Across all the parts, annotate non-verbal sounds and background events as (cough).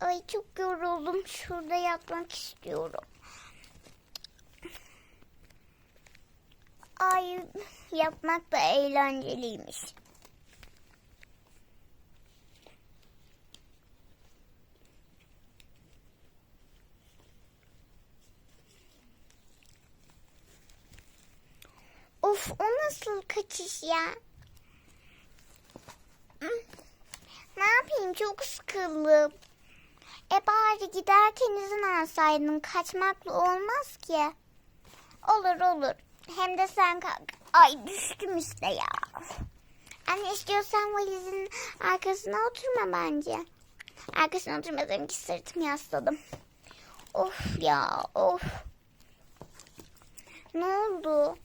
Ay çok yoruldum. Şurada yatmak istiyorum. Ay yapmak da eğlenceliymiş. Of o nasıl kaçış ya? Ne yapayım çok sıkıldım. E bari giderken izin alsaydın kaçmakla olmaz ki. Olur olur. Hem de sen kalk. Ay düştüm işte ya. Anne istiyorsan valizin arkasına oturma bence. Arkasına oturmadım ki sırtım yasladım. Of ya of. Ne oldu?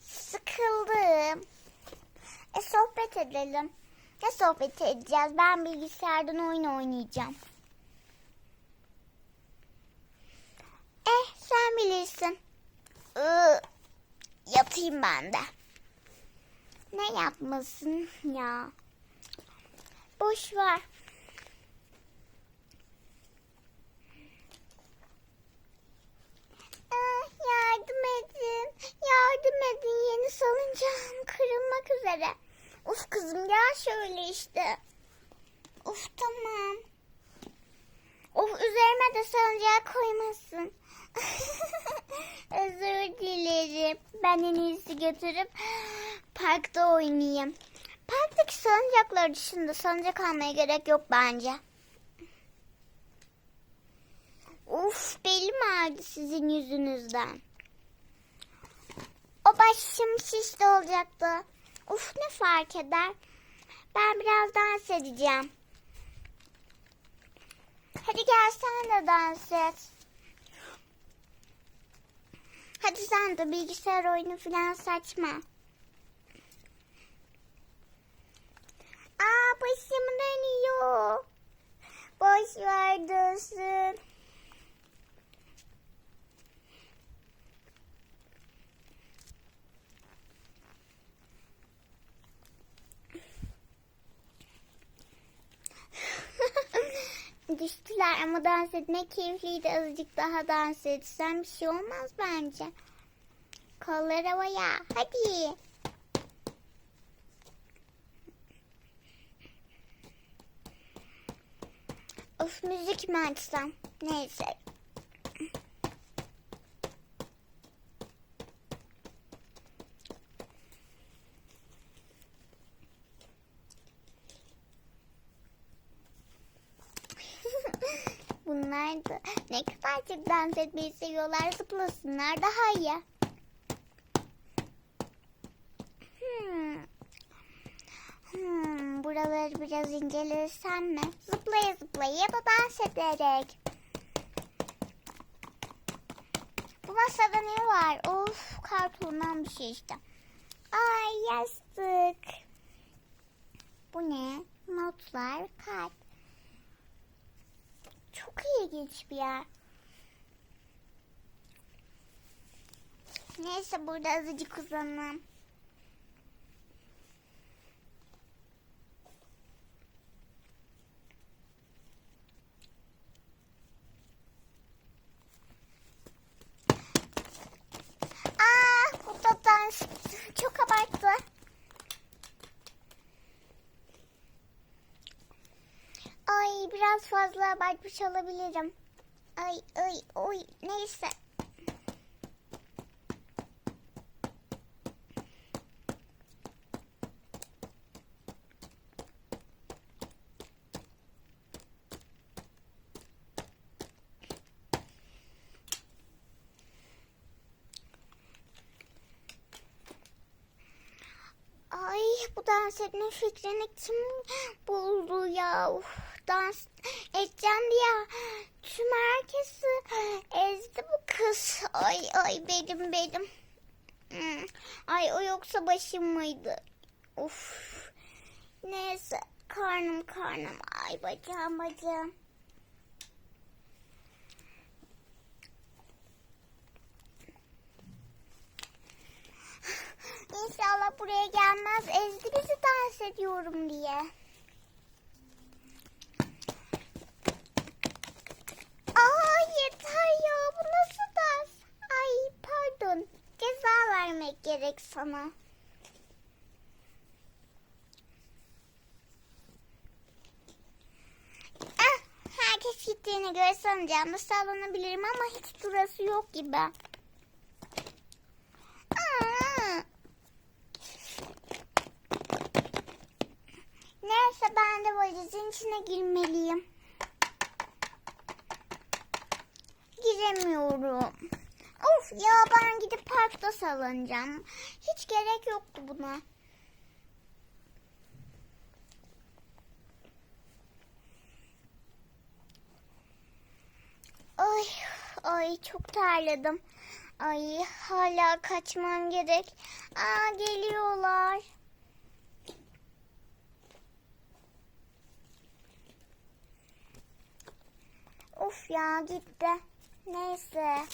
Sıkıldım. E sohbet edelim. Ne sohbet edeceğiz? Ben bilgisayardan oyun oynayacağım. Eh sen bilirsin. Iı, yatayım ben de. Ne yapmasın ya? Boş ver. Ah, yardım edin. Yardım edin. Yeni salıncağım kırılmak üzere. Uf kızım gel şöyle işte. Uf tamam. Of üzerime de salıncağı koymasın. (laughs) Özür dilerim. Ben en iyisi götürüp parkta oynayayım. Parktaki salıncaklar dışında salıncak almaya gerek yok bence. Uf belim ağrıdı sizin yüzünüzden. O başım şişti olacaktı. Uf ne fark eder. Ben biraz dans edeceğim. Hadi gel sen de dans et. Hadi sen de bilgisayar oyunu falan saçma. Aa başım dönüyor. Boş ver dönsün. Düştüler ama dans etmek keyifliydi. Azıcık daha dans etsem bir şey olmaz bence. Kollar havaya. Hadi. Of müzik mi açsam? Neyse. Da ne kadar çok dans etmeyi seviyorlar. Zıplasınlar daha iyi. Hmm. Hmm, buraları biraz incelesem mi? Zıplaya zıplaya ya da dans ederek. Bu masada ne var? Of kartondan bir şey işte. Ay yastık. Bu ne? Notlar, kart. Çok ilginç bir yer. Neyse burada azıcık uzanalım. Aa, bu da dans çok abarttı. Ay biraz fazla abartmış olabilirim. Ay ay oy neyse. Ay bu dans etme fikrini kim buldu ya? Uf, dans edeceğim diye tüm herkesi ezdi bu kız. Ay ay benim benim. Hmm. Ay o yoksa başım mıydı? Uf. Neyse karnım karnım. Ay bacağım bacağım. İnşallah buraya gelmez. Ezdi bizi dans ediyorum diye. Ay ya bu nasıl ders? Ay pardon. Ceza vermek gerek sana. Ah, herkes gittiğine göre sanacağımda sallanabilirim ama hiç durası yok gibi. Aa. Neyse ben de valizin içine girmeliyim. Giremiyorum. Of ya ben gidip parkta sallanacağım. Hiç gerek yoktu buna. Ay, ay çok terledim. Ay hala kaçmam gerek. Aa geliyorlar. Of ya gitti. Neyse.